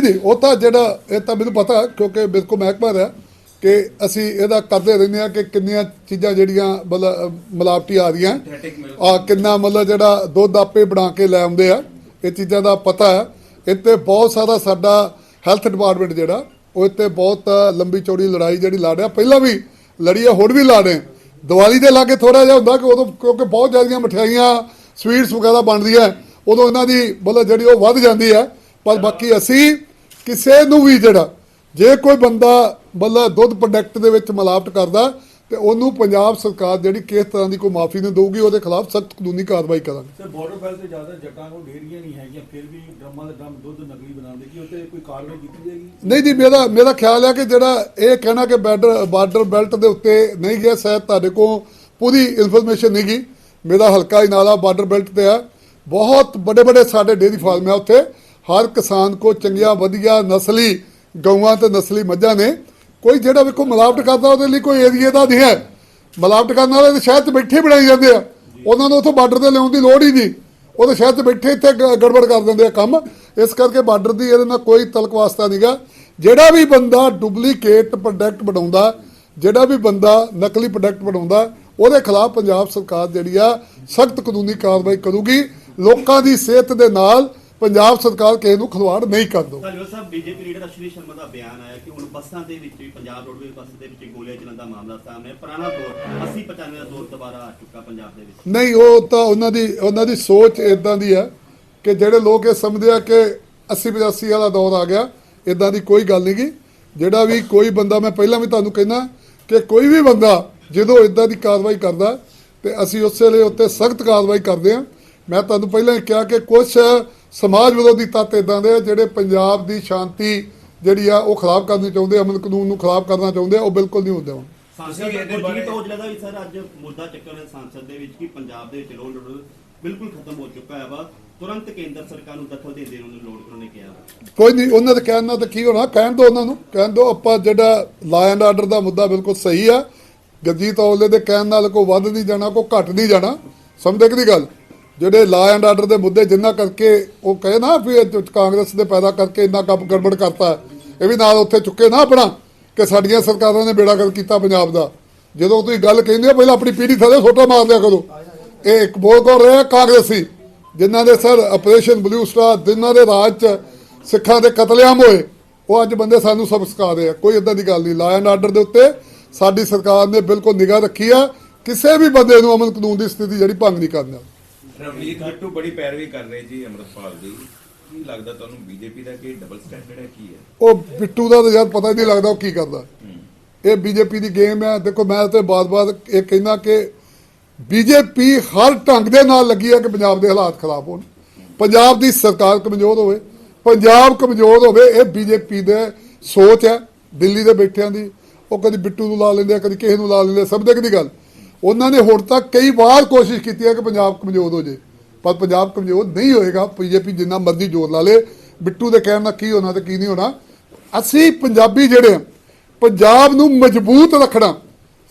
ਨਹੀਂ ਨਹੀਂ ਉਹ ਤਾਂ ਜਿਹੜਾ ਇਹ ਤਾਂ ਮੈਨੂੰ ਪਤਾ ਕਿਉਂਕਿ ਮੇਰੇ ਕੋਲ ਮਹਿਕਮਾ ਰਿਹਾ ਕਿ ਅਸੀਂ ਇਹਦਾ ਕਰਦੇ ਰਹਿੰਦੇ ਆ ਕਿ ਕਿੰਨੀਆਂ ਚੀਜ਼ਾਂ ਜਿਹੜੀਆਂ ਮਤਲਬ ਮਿਲਾਵਟੀ ਆ ਰਹੀਆਂ। ਆ ਕਿੰਨਾ ਮਤਲਬ ਜਿਹੜਾ ਦੁੱਧ ਆਪੇ ਬਣਾ ਕੇ ਲੈ ਆਉਂਦੇ ਆ ਇਹ ਚੀਜ਼ਾਂ ਦਾ ਪਤਾ ਹੈ। ਇੱਥੇ ਬਹੁਤ ਸਾਰਾ ਸਾਡਾ ਹੈਲਥ ਡਿਪਾਰਟਮੈਂਟ ਜਿਹੜਾ ਉਹ ਇੱਥੇ ਬਹੁਤ ਲੰਬੀ ਚੌੜੀ ਲੜਾਈ ਜਿਹੜੀ ਲੜ ਰਿਹਾ। ਪਹਿਲਾਂ ਵੀ ਲੜੀ ਆ ਹੁਣ ਵੀ ਲੜ ਰਹੇ। ਦੀਵਾਲੀ ਦੇ ਲਾਗੇ ਥੋੜਾ ਜਿਹਾ ਹੁੰਦਾ ਕਿ ਉਦੋਂ ਕਿਉਂਕਿ ਬਹੁਤ ਜ਼ਿਆਦੀਆਂ ਮਠਿਆਈਆਂ ਸਵੀਟਸ ਵਗੈਰਾ ਬਣਦੀਆਂ ਉਦੋਂ ਇਹਨਾਂ ਦੀ ਮਤਲਬ ਜਿਹੜੀ ਉਹ ਵੱਧ ਜਾਂਦੀ ਹੈ। ਪਰ ਬਾਕੀ ਅਸੀਂ ਕਿਸੇ ਨੂੰ ਵੀ ਜਿਹੜਾ ਜੇ ਕੋਈ ਬੰਦਾ ਮਤਲਬ ਦੁੱਧ ਪ੍ਰੋਡਕਟ ਦੇ ਵਿੱਚ ਮਿਲਾਵਟ ਕਰਦਾ ਤੇ ਉਹਨੂੰ ਪੰਜਾਬ ਸਰਕਾਰ ਜਿਹੜੀ ਕਿਸ ਤਰ੍ਹਾਂ ਦੀ ਕੋਈ ਮਾਫੀ ਨਹੀਂ ਦੇਊਗੀ ਉਹਦੇ ਖਿਲਾਫ ਸਖਤ ਕਾਨੂੰਨੀ ਕਾਰਵਾਈ ਕਰਾਂਗੇ। ਸਰ ਬਾਰਡਰ ਬੈਲਟ ਤੇ ਜ਼ਿਆਦਾ ਜੱਟਾਂ ਕੋਲ ਡੇਰੀਆਂ ਨਹੀਂ ਹੈਗੀਆਂ ਫਿਰ ਵੀ ਡਰਮਾਂ ਦੇ ਡਰਮ ਦੁੱਧ ਨਕਲੀ ਬਣਾਉਂਦੇ ਕੀ ਉੱਤੇ ਕੋਈ ਕਾਰਵਾਈ ਕੀਤੀ ਜਾਏਗੀ? ਨਹੀਂ ਜੀ ਮੇਰਾ ਮੇਰਾ ਖਿਆਲ ਹੈ ਕਿ ਜਿਹੜਾ ਇਹ ਕਹਿਣਾ ਕਿ ਬਾਰਡਰ ਬਾਰਡਰ ਬੈਲਟ ਦੇ ਉੱਤੇ ਨਹੀਂ ਗਿਆ ਸ਼ਾਇਦ ਤੁਹਾਡੇ ਕੋਲ ਪੂਰੀ ਇਨਫੋਰਮੇਸ਼ਨ ਨਹੀਂ ਗਈ ਮੇਰਾ ਹਲਕਾ ਹੀ ਨਾਲਾ ਬਾਰਡਰ ਬੈਲਟ ਤੇ ਆ ਬਹੁਤ ਵੱਡੇ ਵੱਡੇ ਸਾਡੇ ਡੇਰੀ ਫਾਰਮ ਆ ਉੱਥੇ। ਹਰ ਕਿਸਾਨ ਕੋ ਚੰਗੀਆਂ, ਵਧੀਆ ਨਸਲੀ ਗਊਆਂ ਤੇ ਨਸਲੀ ਮੱਝਾਂ ਨੇ। ਕੋਈ ਜਿਹੜਾ ਵੇਖੋ ਮਿਲਾਵਟ ਕਰਦਾ ਉਹਦੇ ਲਈ ਕੋਈ ਏਰੀਏ ਦਾ ਨਹੀਂ ਹੈ। ਮਿਲਾਵਟ ਕਰਨ ਵਾਲੇ ਤਾਂ ਸ਼ਹਿਰ 'ਚ ਬੈਠੇ ਬਣਾਈ ਜਾਂਦੇ ਆ। ਉਹਨਾਂ ਨੂੰ ਉੱਥੋਂ ਬਾਰਡਰ ਤੇ ਲਿਆਉਣ ਦੀ ਲੋੜ ਹੀ ਨਹੀਂ। ਉਹ ਤਾਂ ਸ਼ਹਿਰ 'ਚ ਬੈਠੇ ਇੱਥੇ ਗੜਬੜ ਕਰ ਦਿੰਦੇ ਆ ਕੰਮ। ਇਸ ਕਰਕੇ ਬਾਰਡਰ ਦੀ ਇਹਦੇ ਨਾਲ ਕੋਈ ਤਲਕ ਵਾਸਤਾ ਨਹੀਂਗਾ ਜਿਹੜਾ ਵੀ ਬੰਦਾ ਡੁਪਲੀਕੇਟ ਪ੍ਰੋਡਕਟ ਬਣਾਉਂਦਾ, ਜਿਹੜਾ ਵੀ ਬੰਦਾ ਨਕਲੀ ਪ੍ਰੋਡਕਟ ਬਣਾਉਂਦਾ, ਉਹਦੇ ਖਿਲਾਫ ਪੰਜਾਬ ਸਰਕਾਰ ਜਿਹੜੀ ਆ ਸਖਤ ਕਾਨੂੰਨੀ ਕਾਰਵਾਈ ਕਰੂਗੀ। ਲੋਕਾਂ ਦੀ ਸਿਹਤ ਦੇ ਨਾਲ ਪੰਜਾਬ ਸਰਕਾਰ ਕਿਸੇ ਨੂੰ ਖਿਲਵਾੜ ਨਹੀਂ ਕਰ ਦਊ ਧਾਲੀਵਾਲ ਸਾਹਿਬ ਬੀਜੇਪੀ ਲੀਡਰ ਅਸ਼ਵਨੀ ਸ਼ਰਮਾ ਦਾ ਬਿਆਨ ਆਇਆ ਕਿ ਹੁਣ ਬੱਸਾਂ ਦੇ ਵਿੱਚ ਵੀ ਪੰਜਾਬ ਰੋਡਵੇਜ਼ ਬੱਸ ਦੇ ਵਿੱਚ ਗੋਲੀਆਂ ਚੱਲਣ ਦਾ ਮਾਮਲਾ ਸਾਹਮਣੇ। ਪੁਰਾਣਾ ਦੌਰ 80 95 ਦਾ ਦੌਰ ਦੁਬਾਰਾ ਆ ਚੁੱਕਾ ਪੰਜਾਬ ਦੇ ਵਿੱਚ। ਨਹੀਂ ਉਹ ਤਾਂ ਉਹਨਾਂ ਦੀ ਉਹਨਾਂ ਦੀ ਸੋਚ ਇਦਾਂ ਦੀ ਹੈ ਕਿ ਜਿਹੜੇ ਲੋਕ ਇਹ ਸਮਝਦੇ ਆ ਕਿ 80 85 ਵਾਲਾ ਦੌਰ ਆ ਗਿਆ ਇਦਾਂ ਦੀ ਕੋਈ ਗੱਲ ਨਹੀਂ ਗੀ ਜਿਹੜਾ ਵੀ ਕੋਈ ਬੰਦਾ ਮੈਂ ਪਹਿਲਾਂ ਵੀ ਤੁਹਾਨੂੰ ਕਹਿਣਾ ਕਿ ਕੋਈ ਵੀ ਬੰਦਾ ਜਦੋਂ ਇਦਾਂ ਦੀ ਕਾਰਵਾਈ ਕਰਦਾ ਤੇ ਅਸੀਂ ਉਸੇ ਲਈ ਉੱਤੇ ਸਖਤ ਕਾਰਵਾਈ ਕਰਦੇ ਆ ਮੈਂ ਤੁਹਾਨੂੰ ਪਹਿਲਾਂ ਹੀ ਕਿਹਾ ਕਿ ਕੁਝ ਸਮਾਜ ਵਿਰੋਧੀ ਤੱਤ ਇਦਾਂ ਦੇ ਜਿਹੜੇ ਪੰਜਾਬ ਦੀ ਸ਼ਾਂਤੀ ਜਿਹੜੀ ਆ ਉਹ ਖਰਾਬ ਕਰਨੀ ਚਾਹੁੰਦੇ ਅਮਨ ਕਾਨੂੰਨ ਨੂੰ ਖਰਾਬ ਕਰਨਾ ਚਾਹੁੰਦੇ ਆ ਉਹ ਬਿਲਕੁਲ ਨਹੀਂ ਹੁੰਦੇ ਹੁਣ। ਸਾਂਸਦ ਗੁਰਜੀਤ ਔਜਲਾ ਦਾ ਵੀ ਸਰ ਅੱਜ ਮੁੱਦਾ ਚੱਕਰ ਹੈ ਸੰਸਦ ਦੇ ਵਿੱਚ ਕਿ ਪੰਜਾਬ ਦੇ ਵਿੱਚ ਲੋਨ ਰੋਡ ਬਿਲਕੁਲ ਖਤਮ ਹੋ ਚੁੱਕਾ ਹੈ ਵਾ। ਤੁਰੰਤ ਕੇਂਦਰ ਸਰਕਾਰ ਨੂੰ ਦਖਲ ਦੇ ਦੇਣ ਨੂੰ ਲੋੜ ਉਹਨਾਂ ਨੇ ਕਿਹਾ ਕੋਈ ਨਹੀਂ ਉਹਨਾਂ ਦੇ ਕਹਿਣ ਨਾਲ ਤਾਂ ਕੀ ਹੋਣਾ? ਕਹਿਣ ਦੋ ਉਹਨਾਂ ਨੂੰ ਕਹਿਣ ਦੋ ਆਪਾਂ ਜਿਹੜਾ ਲਾ ਐਂਡ ਆਰਡਰ ਦਾ ਮੁੱਦਾ ਬਿਲਕੁਲ ਸਹੀ ਆ। ਗਰਜੀਤ ਔਜਲੇ ਦੇ ਕਹਿਣ ਨਾਲ ਕੋਈ ਵੱਧ ਨਹੀਂ ਜਾਣਾ ਕੋਈ ਘਟ ਨਹੀਂ ਜਾਣਾ। ਸਮਝਦੇ ਕਿ ਦੀ ਗੱਲ? ਜਿਹੜੇ ਲਾ ਐਂਡ ਆਰਡਰ ਦੇ ਮੁੱਦੇ ਜਿੰਨਾ ਕਰਕੇ ਉਹ ਕਹੇ ਨਾ ਵੀ ਕਾਂਗਰਸ ਦੇ ਪੈਦਾ ਕਰਕੇ ਇੰਨਾ ਕੰਮ ਗੜਬੜ ਕਰਤਾ ਇਹ ਵੀ ਨਾਲ ਉੱਥੇ ਚੁੱਕੇ ਨਾ ਆਪਣਾ ਕਿ ਸਾਡੀਆਂ ਸਰਕਾਰਾਂ ਨੇ ਬੇੜਾ ਗਰਕ ਕੀਤਾ ਪੰਜਾਬ ਦਾ। ਜਦੋਂ ਤੁਸੀਂ ਗੱਲ ਕਹਿੰਦੇ ਹੋ, ਪਹਿਲਾਂ ਆਪਣੀ ਪੀੜੀ ਥੱਲੇ ਛੋਟਾ ਮਾਰ ਲਿਆ ਕਰੋ। ਇਹ ਇੱਕ ਬੋਲ ਕੌਣ ਰਿਹਾ? ਕਾਂਗਰਸੀ। ਜਿਨ੍ਹਾਂ ਦੇ ਸਰ ਆਪਰੇਸ਼ਨ ਬਲੂ ਸਟਾਰ ਜਿਨ੍ਹਾਂ ਦੇ ਰਾਜ ਚ ਸਿੱਖਾਂ ਦੇ ਕਤਲੇਆਮ ਹੋਏ, ਉਹ ਅੱਜ ਬੰਦੇ ਸਾਨੂੰ ਸਬਕ ਸਿਖਾ ਰਹੇ ਆ। ਕੋਈ ਇਦਾਂ ਦੀ ਗੱਲ ਨਹੀਂ। ਲਾ ਐਂਡ ਆਰਡਰ ਦੇ ਉੱਤੇ ਸਾਡੀ ਸਰਕਾਰ ਨੇ ਬਿਲਕੁਲ ਨਿਗਾਹ ਰੱਖੀ ਆ। ਕਿਸੇ ਵੀ ਬੰਦੇ ਨੂੰ ਅਮਨ ਕਾਨੂੰਨ ਦੀ ਸਥਿਤੀ ਜਿਹੜੀ ਭੰਗ ਨਹੀਂ ਕਰਨਾ। ਰਵਨੀਤ ਬਿੱਟੂ ਬੜੀ ਪੈਰਵੀ ਕਰ ਰਹੇ ਜੀ ਅੰਮ੍ਰਿਤਪਾਲ ਦੀ। ਕੀ ਲੱਗਦਾ ਤੁਹਾਨੂੰ ਬੀਜੇਪੀ ਦਾ ਕੀ ਡਬਲ ਸਟੈਂਡਰਡ ਹੈ ਕੀ ਹੈ? ਉਹ ਬਿੱਟੂ ਦਾ ਤਾਂ ਯਾਰ ਪਤਾ ਹੀ ਨਹੀਂ ਲੱਗਦਾ ਉਹ ਕੀ ਕਰਦਾ। ਇਹ ਬੀਜੇਪੀ ਦੀ ਗੇਮ ਹੈ। ਦੇਖੋ ਮੈਂ ਤੇ ਬਾਰ-ਬਾਰ ਇਹ ਕਹਿੰਦਾ ਕਿ ਬੀਜੇਪੀ ਹਰ ਢੰਗ ਦੇ ਨਾਲ ਲੱਗੀ ਹੈ ਕਿ ਪੰਜਾਬ ਦੇ ਹਾਲਾਤ ਖਰਾਬ ਹੋਣ। ਪੰਜਾਬ ਦੀ ਸਰਕਾਰ ਕਮਜ਼ੋਰ ਹੋਵੇ ਪੰਜਾਬ ਕਮਜ਼ੋਰ ਹੋਵੇ ਇਹ ਬੀਜੇਪੀ ਦੇ ਸੋਚ ਹੈ। ਦਿੱਲੀ ਦੇ ਬੈਠਿਆਂ ਦੀ ਉਹ ਕਦੀ ਬਿੱਟੂ ਨੂੰ ਲਾ ਲੈਂਦੇ ਆ ਕਦੀ ਕਿਸੇ ਨੂੰ ਲਾ ਲੈਂਦੇ ਸਭ ਦੇ ਦੀ ਗੱਲ। ਉਹਨਾਂ ਨੇ ਹੁਣ ਤੱਕ ਕਈ ਵਾਰ ਕੋਸ਼ਿਸ਼ ਕੀਤੀ ਹੈ ਕਿ ਪੰਜਾਬ ਕਮਜ਼ੋਰ ਹੋ ਜੇ। ਪਰ ਪੰਜਾਬ ਕਮਜ਼ੋਰ ਨਹੀਂ ਹੋਏਗਾ। ਬੀਜੇਪੀ ਜਿੰਨਾ ਮਰਜ਼ੀ ਜ਼ੋਰ ਲਾ ਲੇ। ਬਿੱਟੂ ਦੇ ਕਹਿਣ ਨਾਲ ਕੀ ਹੋਣਾ ਤੇ ਕੀ ਨਹੀਂ ਹੋਣਾ। ਅਸੀਂ ਪੰਜਾਬੀ ਜਿਹੜੇ ਆ ਪੰਜਾਬ ਨੂੰ ਮਜ਼ਬੂਤ ਰੱਖਣਾ।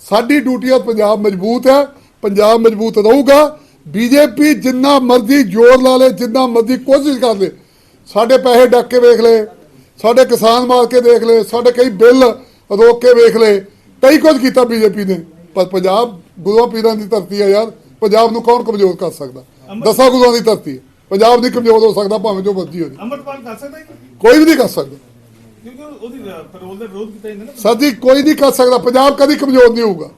ਸਾਡੀ ਡਿਊਟੀ ਆ ਪੰਜਾਬ ਮਜ਼ਬੂਤ ਹੈ। ਪੰਜਾਬ ਮਜ਼ਬੂਤ ਰਹੂਗਾ। ਬੀਜੇਪੀ ਜਿੰਨਾ ਮਰਜ਼ੀ ਜ਼ੋਰ ਲਾ ਲੇ, ਜਿੰਨਾ ਮਰਜ਼ੀ ਕੋਸ਼ਿਸ਼ ਕਰ ਲੇ। ਸਾਡੇ ਪੈਸੇ ਡੱਕ ਕੇ ਵੇਖ ਲੇ। ਸਾਡੇ ਕਿਸਾਨ ਮਾਰ ਕੇ ਦੇਖ ਲੇ। ਸਾਡੇ ਕਈ ਬਿੱਲ ਰੋਕ ਕੇ ਵੇਖ ਲੇ। ਕਈ ਕੁਝ ਕੀਤਾ ਬੀਜੇਪੀ ਨੇ। ਪਰ ਪੰਜਾਬ ਗੁਰੂਆਂ ਪੀਰਾਂ ਦੀ ਧਰਤੀ ਹੈ ਯਾਰ। ਪੰਜਾਬ ਨੂੰ ਕੌਣ ਕਮਜ਼ੋਰ ਕਰ ਸਕਦਾ? ਦਸਾਂ ਗੁਰੂਆਂ ਦੀ ਧਰਤੀ ਹੈ। ਪੰਜਾਬ ਨਹੀਂ ਕਮਜ਼ੋਰ ਹੋ ਸਕਦਾ ਭਾਵੇਂ ਜੋ ਮਰਜ਼ੀ ਹੋ ਜਾਏ। ਅੰਮ੍ਰਿਤਪਾਲ ਕਰ ਸਕਦਾ ਹੈ ਕੋਈ ਵੀ ਨਹੀਂ ਕਰ ਸਕਦਾ। ਕਿਉਂਕਿ ਉਹਦੀ ਪੈਰੋਲ ਦਾ ਵਿਰੋਧ ਕੀਤਾ ਜਾਂਦਾ ਨਾ। ਜੀ ਕੋਈ ਨਹੀਂ ਕਰ ਸਕਦਾ। ਪੰਜਾਬ ਕਦੀ ਕਮਜ਼ੋਰ ਨਹੀਂ ਹੋਊਗਾ।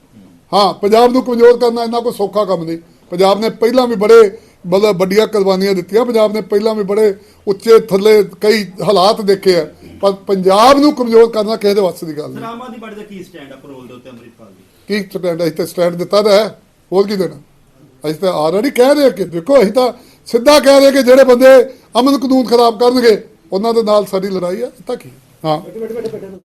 ਹਾਂ ਪੰਜਾਬ ਨੂੰ ਕਮਜ਼ੋਰ ਕਰਨਾ ਇੰਨਾ ਕੋਈ ਸੌਖਾ ਕੰਮ ਨਹੀਂ। ਪੰਜਾਬ ਨੇ ਪਹਿਲਾਂ ਵੀ ਬੜੇ ਮਤਲਬ ਵੱਡੀਆਂ ਕੁਰਬਾਨੀਆਂ ਦਿੱਤੀਆਂ। ਪੰਜਾਬ ਨੇ ਪਹਿਲਾਂ ਵੀ ਬੜੇ ਉੱਚੇ ਥੱਲੇ ਕਈ ਹਾਲਾਤ ਦੇਖੇ ਆ। ਪਰ ਪੰਜਾਬ ਨੂੰ ਕਮਜ਼ੋਰ ਕਰਨਾ ਕਿਸੇ ਦੇ ਵੱਸ ਦੀ ਗੱਲ ਨਹੀਂ। ਆਮ ਆਦਮੀ ਪਾਰਟੀ ਦਾ ਕੀ ਸਟੈਂਡ ਹੈ ਪਰੋਲ ਦੇ ਉੱਤੇ ਅੰਮ੍ਰਿਤਪਾਲ ਦੀ? ਕੀ ਸਟੈਂਡ ਅਸੀਂ ਤਾਂ ਸਟੈਂਡ ਦਿੱਤਾ ਤਾਂ ਹੈ। ਹੋਰ ਕੀ ਦੇਣਾ? ਅਸੀਂ ਤਾਂ ਆਲਰੇਡੀ ਕਹਿ ਰਹੇ ਕਿ ਦੇਖੋ, ਅਸੀਂ ਤਾਂ ਸਿੱਧਾ ਕਹਿ ਰਹੇ ਕਿ ਜਿਹੜੇ ਬੰਦੇ ਅਮਨ ਕਾਨੂੰਨ ਖਰਾਬ ਕਰਨਗੇ, ਉਹਨਾਂ ਦੇ ਨਾਲ ਸਾਡੀ ਲੜਾਈ ਹੈ ਤਾਂ ਕੀ? ਹਾਂ।